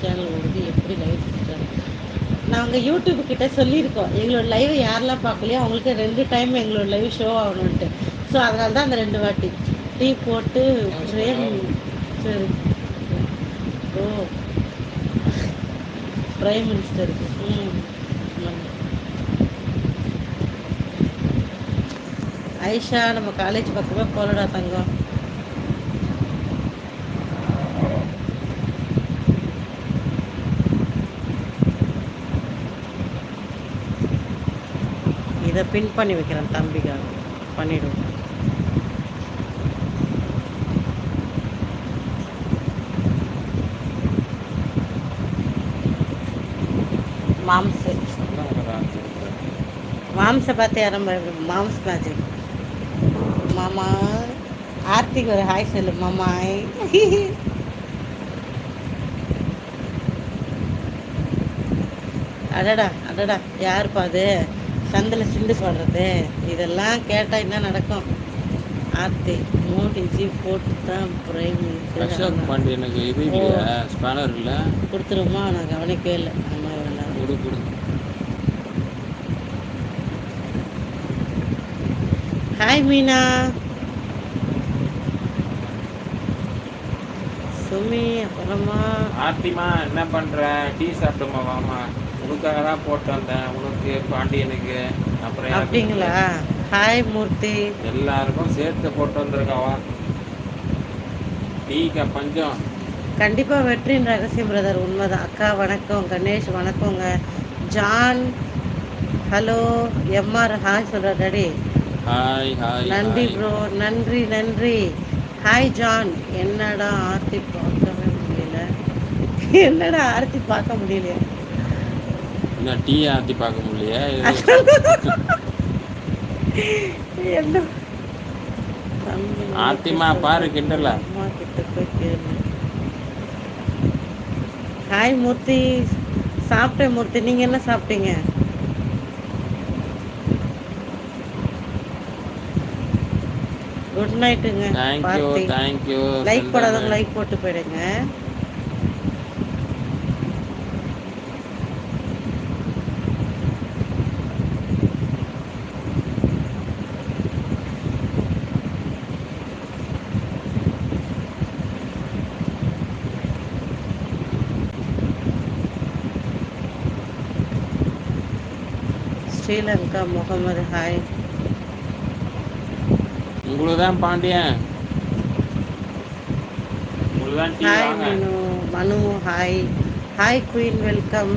Channel ஓடுது எப்படி live sister நாங்கள் யூடியூப் கிட்டே சொல்லியிருக்கோம் எங்களோட லைவ் யாரெல்லாம் பார்க்கலையோ அவங்களுக்கு ரெண்டு டைம் எங்களோட லைவ் ஷோ ஆகணுன்ட்டு ஸோ அதனால தான் அந்த ரெண்டு வாட்டி. டீ போட்டு பிரேம் சரி. ஓ. பிரைம் மினிஸ்டருக்கு ம் ஐஷா நம்ம காலேஜ் பக்கமே போகலடா தங்கம் இதை பின் பண்ணி வைக்கிறேன் தம்பிக்காக. பண்ணிவிடுவோம் மாம்ஸ் மாம்ஸை பார்த்து யாரும் பயப்படும் மாம்ஸ் மேஜிக் மாமா ஆர்த்திக்கு ஒரு ஹாய் சொல்லு மாமாய் அடடா அடடா. யாருப்பா அது? சந்தில் சிந்து பாடுறது. இதெல்லாம் கேட்டால் என்ன நடக்கும்? ஆர்த்தி மோடிஜி போட்டு தான் பிரைம் அசோக் பாண்டியனுக்கு இது இல்லையா? ஸ்பேனர் இல்லை? கொடுத்துருமா நான் கவனிக்கவே இல்லை. அம்மா இவ்வளோ கொடு கொடு. ஹாய் மீனா சுமி அப்புறமா. ஆர்த்திமா என்ன பண்ற? டீ சாப்பிடுமா வாமா. உனக்காக தான் போட்டு வந்தேன். உனக்கு பாண்டியனுக்கு அப்புறம் அப்படிங்களா? ஹாய் மூர்த்தி. எல்லாருக்கும் சேர்த்து போட்டு வந்திருக்காவா டீக்கா பஞ்சம். கண்டிப்பாக வெற்றியின் ரகசியம் பிரதர் உண்மைதான். அக்கா வணக்கம். கணேஷ் வணக்கங்க. ஜான் ஹலோ எம்ஆர் ஹாய் சொல்கிற டாடி ஹாய் ஹாய் நன்றி ப்ரோ நன்றி நன்றி. ஹாய் ஜான் என்னடா ஆர்த்தி பார்க்கவே முடியல? என்னடா ஆர்த்தி பார்க்க முடியலையா? என்ன டீ ஆர்த்தி பார்க்க முடியலையா. ஆர்த்திமா பாரு கிண்டல ஹாய் மூர்த்தி. சாப்பிட்டேன் மூர்த்தி நீங்க என்ன சாப்பிட்டீங்க? Good நைட்டுங்க thank you thank you like போடாதவங்க like போட்டு போயிடுங்க. ஸ்ரீலங்கா முகமது ஹாய்? உங்களுக்கு தான் Pandian T hi Manu Manu hi. Hi queen welcome.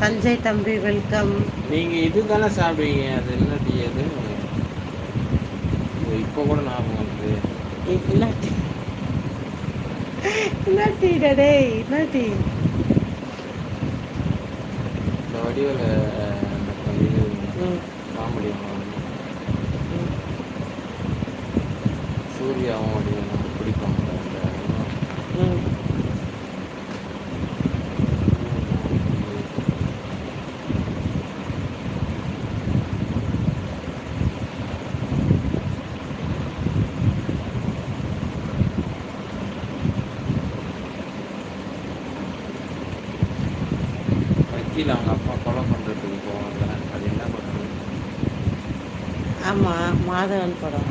Sanjay தம்பி வெல்கம். நீங்க இது தானே சாப்பிடுவீங்க? அது என்ன டீ அது இப்போ கூட ஞாபகம் வந்து இல்லாட்டி. இல்லாட்டி டே இல்லாட்டி. இந்த வடிவில் இது காமெடி. சூர்யாவும் வடிவம் பிடிக்கும் அந்த ம். வக்கீல் அவங்க அப்பா கொலை பண்ணுறதுக்கு போவாங்க. அது என்ன பண்ணுறது ஆமா மாதவன் படம்.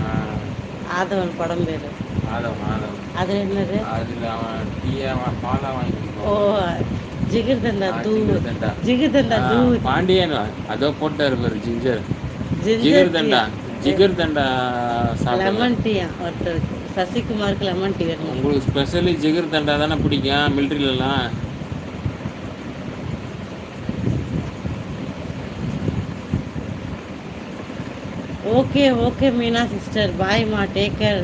ஆதவன் படம் பேரு. மாதவ் மாதவ் அது என்னது? அதில் அவன் டீயை அவன் பாலா வாங்கிட்டு ஓ. ஜிகிர்தண்டா ஆ, தூ. ஜிகர்தண்டா. ஜிகிர்தண்டா ஆ, தூ. பாண்டியன் அதோ போட்டாரு பாரு ஜிஞ்சர். ஜிஞ்சர் ஜிகர் தண்டா ஜிகர் தண்டா சாப்பிடுங்க லெமன் டீயா ஒருத்தருக்கு. சசிகுமாருக்கு லெமன் டீ வேணும்? உங்களுக்கு ஸ்பெஷலி ஜிகர் தண்டா தானே பிடிக்கும் மிலிட்ரிலலாம் okay okay Meena sister பாய்மா take care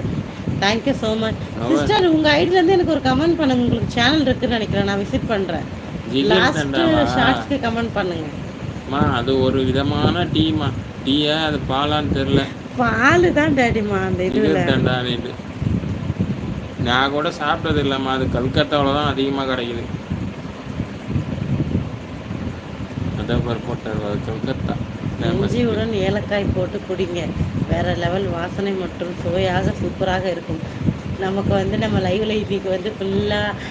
thank you so much. Sister உங்க ஐடில இருந்து எனக்கு ஒரு கமெண்ட் பண்ணுங்க. உங்களுக்கு சேனல் இருக்குன்னு நினைக்கிறேன். நான் விசிட் பண்றேன். ஜிகர் லாஸ்ட் ஷார்ட்ஸ்க்கு கமெண்ட் பண்ணுங்க. மா அது ஒரு விதமான டீமா டீயா அது பாலான்னு தெரில பால் தான் டேடிமா அந்த இதுல. ஜிகர் தண்டான்னு நான் கூட சாப்பிட்டது இல்லைம்மா அது கல்கத்தாவில் தான் அதிகமாக கிடைக்குது. அதான் பாரு போட்டார் அது கல்கத்தா. இஞ்சியுடன் ஏலக்காய் போட்டு குடிங்க. வேற லெவல் வாசனை மற்றும் சுவையாக சூப்பராக இருக்கும். நமக்கு வந்து நம்ம லைவ் லைஃபிக்கு வந்து ஃபுல்லாக